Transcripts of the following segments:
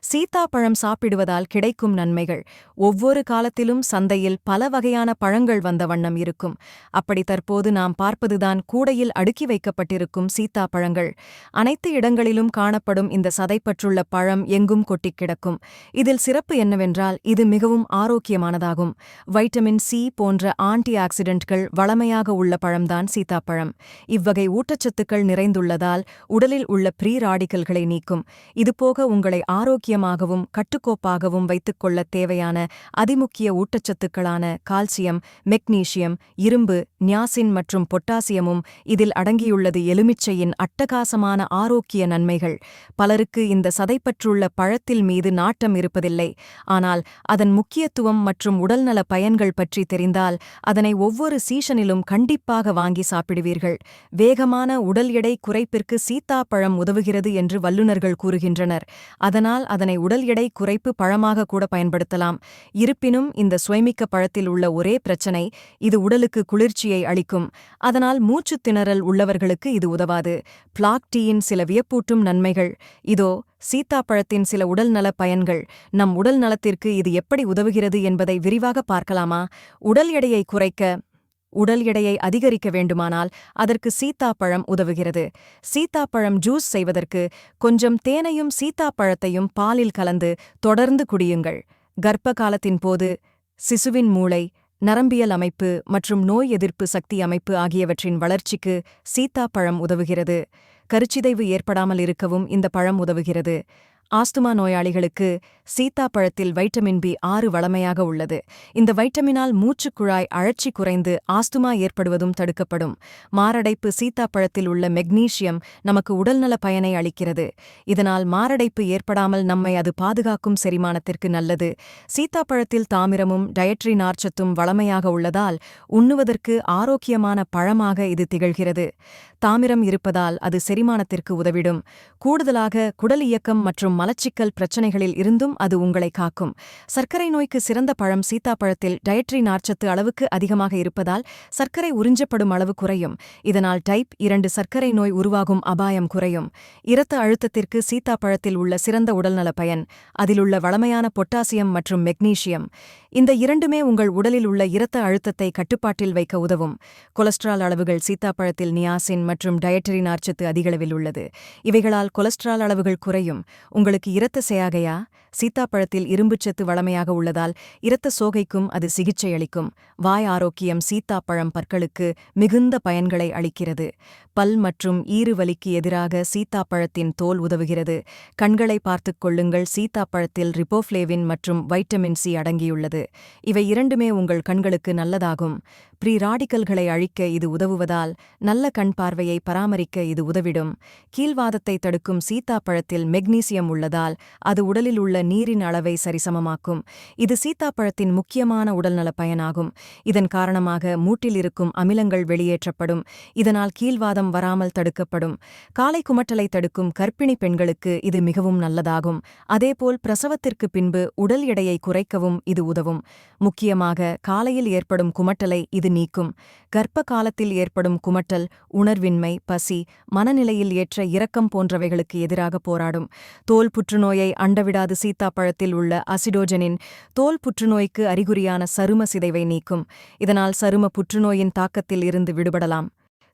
சீத்தாப்பழம் சாப்பிடுவதால் கிடைக்கும் நன்மைகள். ஒவ்வொரு காலத்திலும் சந்தையில் பல வகையான பழங்கள் வந்த வண்ணம் இருக்கும். அப்படி தற்போது நாம் பார்ப்பதுதான் கூடையில் அடுக்கி வைக்கப்பட்டிருக்கும் சீத்தாப்பழங்கள். அனைத்து இடங்களிலும் காணப்படும் இந்த சதைப்பற்றுள்ள பழம் எங்கும் கொட்டிக் கிடக்கும். இதில் சிறப்பு என்னவென்றால் இது மிகவும் ஆரோக்கியமானதாகும். வைட்டமின் சி போன்ற ஆன்டி ஆக்சிடென்ட்கள் வளமையாக உள்ள பழம்தான் சீத்தாப்பழம். இவ்வகை ஊட்டச்சத்துக்கள் நிறைந்துள்ளதால் உடலில் உள்ள ப்ரீ ராடிக்கல்களை நீக்கும். இதுபோக உங்களை ஆரோக்கிய ஆரோக்கியமாகவும் கட்டுக்கோப்பாகவும் வைத்துக் கொள்ள தேவையான அதிமுக்கிய ஊட்டச்சத்துக்களான கால்சியம் மெக்னீசியம் இரும்பு நியாசின் மற்றும் பொட்டாசியமும் இதில் அடங்கியுள்ளது எலுமிச்சையின் அட்டகாசமான ஆரோக்கிய நன்மைகள். பலருக்கு இந்த சதைப்பற்றுள்ள பழத்தில் மீது நாட்டம் இருப்பதில்லை. ஆனால் அதன் முக்கியத்துவம் மற்றும் உடல்நல பயன்கள் பற்றி தெரிந்தால் அதனை ஒவ்வொரு சீசனிலும் கண்டிப்பாக வாங்கி சாப்பிடுவீர்கள். வேகமான உடல் எடை குறைப்பிற்கு சீத்தாப்பழம் உதவுகிறது என்று வல்லுநர்கள் கூறுகின்றனர். அதனால் அதனை உடல் எடை குறைப்பு பழமாக கூட பயன்படுத்தலாம். இருப்பினும் இந்த சுவைமிக்க பழத்தில் உள்ள ஒரே பிரச்சனை இது உடலுக்கு குளிர்ச்சியை அளிக்கும். அதனால் மூச்சுத் திணறல் உள்ளவர்களுக்கு இது உதவாது. பிளாக் டீயின் சில வியப்பூட்டும் நன்மைகள். இதோ சீத்தாப்பழத்தின் சில உடல்நல பயன்கள். நம் உடல் நலத்திற்கு இது எப்படி உதவுகிறது என்பதை விரிவாக பார்க்கலாமா? உடல் எடையை குறைக்க உடல் எடையை அதிகரிக்க வேண்டுமானால் அதற்கு சீத்தாப்பழம் உதவுகிறது. சீத்தாப்பழம் ஜூஸ் செய்வதற்கு கொஞ்சம் தேனையும் சீத்தாப்பழத்தையும் பாலில் கலந்து தொடர்ந்து குடியுங்கள். கர்ப்ப காலத்தின் போது சிசுவின் மூளை நரம்பியல் அமைப்பு மற்றும் நோய் எதிர்ப்பு சக்தி அமைப்பு ஆகியவற்றின் வளர்ச்சிக்கு சீத்தாப்பழம் உதவுகிறது. கருச்சிதைவு ஏற்படாமல் இருக்கவும் இந்த பழம் உதவுகிறது. ஆஸ்துமா நோயாளிகளுக்கு சீத்தாப்பழத்தில் வைட்டமின் பி ஆறு வளமையாக உள்ளது. இந்த வைட்டமினால் மூச்சுக்குழாய் அழற்சி குறைந்து ஆஸ்துமா ஏற்படுவதும் தடுக்கப்படும். மாரடைப்பு சீத்தாப்பழத்தில் உள்ள மெக்னீசியம் நமக்கு உடல்நல பயனை அளிக்கிறது. இதனால் மாரடைப்பு ஏற்படாமல் நம்மை அது பாதுகாக்கும் செரிமானத்திற்கு நல்லது. சீத்தாப்பழத்தில் தாமிரமும் டயட்ரி நார்ச்சத்தும் வளமையாக உள்ளதால் உண்ணுவதற்கு ஆரோக்கியமான பழமாக இது திகழ்கிறது. தாமிரம் இருப்பதால் அது செரிமானத்திற்கு உதவிடும். கூடுதலாக குடல் இயக்கம் மற்றும் மலச்சிக்கல் பிரச்சனைகளில் இருந்தும் அது உங்களை காக்கும். சர்க்கரை நோய்க்கு சிறந்த பழம் சீத்தாப்பழத்தில் டயட்ரி நார்ச்சத்து அளவுக்கு அதிகமாக இருப்பதால் சர்க்கரை உறிஞ்சப்படும் அளவு குறையும். இதனால் டைப் இரண்டு சர்க்கரை நோய் உருவாகும் அபாயம் குறையும். இரத்த அழுத்தத்திற்கு சீத்தாப்பழத்தில் உள்ள சிறந்த உடல்நல பயன் அதிலுள்ள வளமையான பொட்டாசியம் மற்றும் மெக்னீசியம் இந்த இரண்டுமே உங்கள் உடலில் உள்ள இரத்த அழுத்தத்தை கட்டுப்பாட்டில் வைக்க உதவும். கொலஸ்ட்ரால் அளவுகள் சீத்தாப்பழத்தில் நியாசின் மற்றும் டயட்டரி நார்ச்சத்து அதிகளவில் உள்ளது. இவைகளால் கொலஸ்ட்ரால் அளவுகள் குறையும். உங்கள் உங்களுக்கு இரத்த சேயாகையா? சீத்தாப்பழத்தில் இரும்புச்சத்து வளமையாக உள்ளதால் இரத்த சோகைக்கும் அது சிகிச்சை அளிக்கும். வாய் ஆரோக்கியம் சீத்தாப்பழம் பற்களுக்கு மிகுந்த பயன்களை அளிக்கிறது. பல் மற்றும் ஈறு வலிக்கு எதிராக சீத்தாப்பழத்தின் தோல் உதவுகிறது. கண்களை பார்த்துக் கொள்ளுங்கள். சீத்தாப்பழத்தில் ரிபோஃப்ளேவின் மற்றும் வைட்டமின் சி அடங்கியுள்ளது. இவை இரண்டுமே உங்கள் கண்களுக்கு நல்லதாகும். ப்ரீ ராடிக்கல்களை அழிக்க இது உதவுவதால் நல்ல கண் பார்வையை பராமரிக்க இது உதவிடும். கீழ்வாதத்தை தடுக்கும் சீத்தாப்பழத்தில் மெக்னீசியம் உள்ளதால் அது உடலில் உள்ள நீரின் அளவை சரிசமமாக்கும். இது சீத்தாப்பழத்தின் முக்கியமான உடல்நல பயனாகும். இதன் காரணமாக மூட்டில் இருக்கும் அமிலங்கள் வெளியேற்றப்படும். இதனால் கீழ்வாதம் வராமல் தடுக்கப்படும். காலை குமட்டலை தடுக்கும் கர்ப்பிணி பெண்களுக்கு இது மிகவும் நல்லதாகும். அதேபோல் பிரசவத்திற்கு பின்பு உடல் எடையை குறைக்கவும் இது உதவும். முக்கியமாக காலையில் ஏற்படும் குமட்டலை இது நீக்கும். கர்ப்ப காலத்தில் ஏற்படும் குமட்டல் உணர்வின்மை பசி மனநிலையில் ஏற்ற இரக்கம் போன்றவைகளுக்கு எதிராக போராடும். தோல் புற்றுநோயை அண்டவிடாது சீத்தாப்பழத்தில் உள்ள அசிடோஜனின் தோல் புற்றுநோய்க்கு அறிகுறியான சரும சிதைவை நீக்கும். இதனால் சரும புற்றுநோயின் தாக்கத்தில் இருந்து விடுபடலாம்.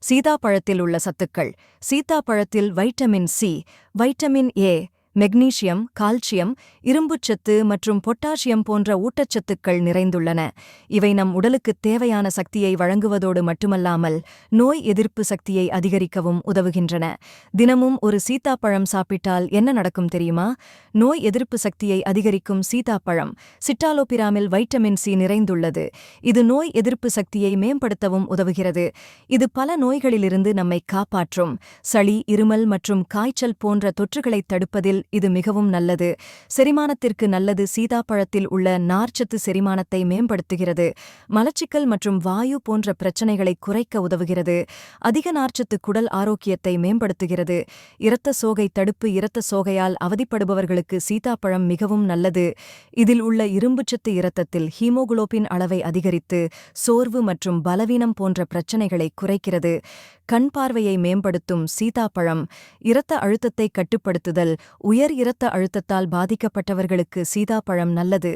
சீதாப்பழத்தில் உள்ள சத்துக்கள். சீத்தாப்பழத்தில் vitamin C vitamin A magnesium calcium இரும்புச்சத்து மற்றும் பொட்டாசியம் போன்ற ஊட்டச்சத்துக்கள் நிறைந்துள்ளன. இவை நம் உடலுக்கு தேவையான சக்தியை வழங்குவதோடு மட்டுமல்லாமல் நோய் எதிர்ப்பு சக்தியை அதிகரிக்கவும் உதவுகின்றன. தினமும் ஒரு சீத்தாப்பழம் சாப்பிட்டால் என்ன நடக்கும் தெரியுமா? நோய் எதிர்ப்பு சக்தியை அதிகரிக்கும் சீதாப்பழம் சிட்டாலோபிராமில் வைட்டமின் சி நிறைந்துள்ளது. இது நோய் எதிர்ப்பு சக்தியை மேம்படுத்தவும் உதவுகிறது. இது பல நோய்களிலிருந்து நம்மை காப்பாற்றும். சளி இருமல் மற்றும் காய்ச்சல் போன்ற தொற்றுகளைத் தடுப்பதில் இது மிகவும் நல்லது. செரிமானத்திற்கு நல்லது சீதாப்பழத்தில் உள்ள நார்ச்சத்து செரிமானத்தை மேம்படுத்துகிறது. மலச்சிக்கல் மற்றும் வாயு போன்ற பிரச்சனைகளை குறைக்க உதவுகிறது. அதிக நார்ச்சத்து குடல் ஆரோக்கியத்தை மேம்படுத்துகிறது. இரத்த சோகை தடுப்பு இரத்த சோகையால் அவதிப்படுபவர்களுக்கு சீதாப்பழம் மிகவும் நல்லது. இதில் உள்ள இரும்புச்சத்து இரத்தத்தில் ஹீமோகுளோபின் அளவை அதிகரித்து சோர்வு மற்றும் பலவீனம் போன்ற பிரச்சனைகளை குறைக்கிறது. கண் பார்வையை மேம்படுத்தும் சீதாப்பழம் இரத்த அழுத்தத்தை கட்டுப்படுத்துதல் உயர் இரத்த அழுத்தத்தால் பாதிக்கப்பட்டவர்களுக்கு சீதாப்பழம் நல்லது.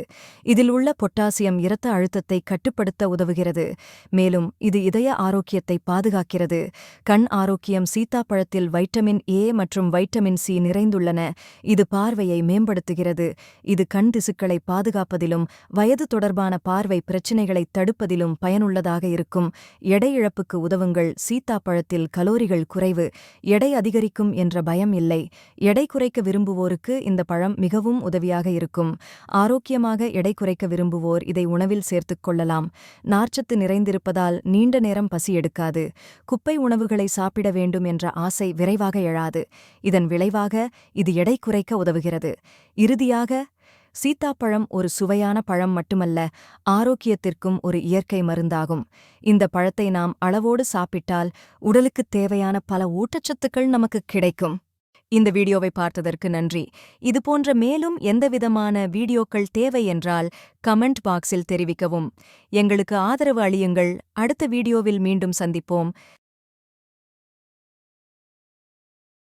இதில் உள்ள பொட்டாசியம் இரத்த அழுத்தத்தை கட்டுப்படுத்த உதவுகிறது. மேலும் இது இதய ஆரோக்கியத்தை பாதுகாக்கிறது. கண் ஆரோக்கியம் சீதாப்பழத்தில் வைட்டமின் ஏ மற்றும் வைட்டமின் சி நிறைந்துள்ளன. இது பார்வையை மேம்படுத்துகிறது. இது கண் திசுக்களை பாதுகாப்பதிலும் வயது தொடர்பான பார்வை பிரச்சினைகளை தடுப்பதிலும் பயனுள்ளதாக இருக்கும். எடை இழப்புக்கு உதவுங்கள். சீத்தாப்பழத்தில் கலோரிகள் குறைவு. எடை அதிகரிக்கும் என்ற பயம் இல்லை. எடை குறைக்க விரும்புவோருக்கு இந்த பழம் மிகவும் உதவியாக இருக்கும். ஆரோக்கியமாக எடை குறைக்க விரும்புவோர் இதை உணவில் சேர்த்துக் கொள்ளலாம். நார்ச்சத்து நிறைந்திருப்பதால் நீண்ட நேரம் பசி எடுக்காது. குப்பை உணவுகளை சாப்பிட வேண்டும் என்ற ஆசை விரைவாக எழாது. இதன் விளைவாக இது எடை குறைக்க உதவுகிறது. இறுதியாக சீத்தாப்பழம் ஒரு சுவையான பழம் மட்டுமல்ல ஆரோக்கியத்திற்கும் ஒரு இயற்கை மருந்தாகும். இந்த பழத்தை நாம் அளவோடு சாப்பிட்டால் உடலுக்குத் தேவையான பல ஊட்டச்சத்துக்கள் நமக்கு கிடைக்கும். இந்த வீடியோவை பார்த்ததற்கு நன்றி. இதுபோன்ற மேலும் எந்தவிதமான வீடியோக்கள் தேவை என்றால் கமெண்ட் பாக்ஸில் தெரிவிக்கவும். எங்களுக்கு ஆதரவு அளியுங்கள். அடுத்த வீடியோவில் மீண்டும் சந்திப்போம்.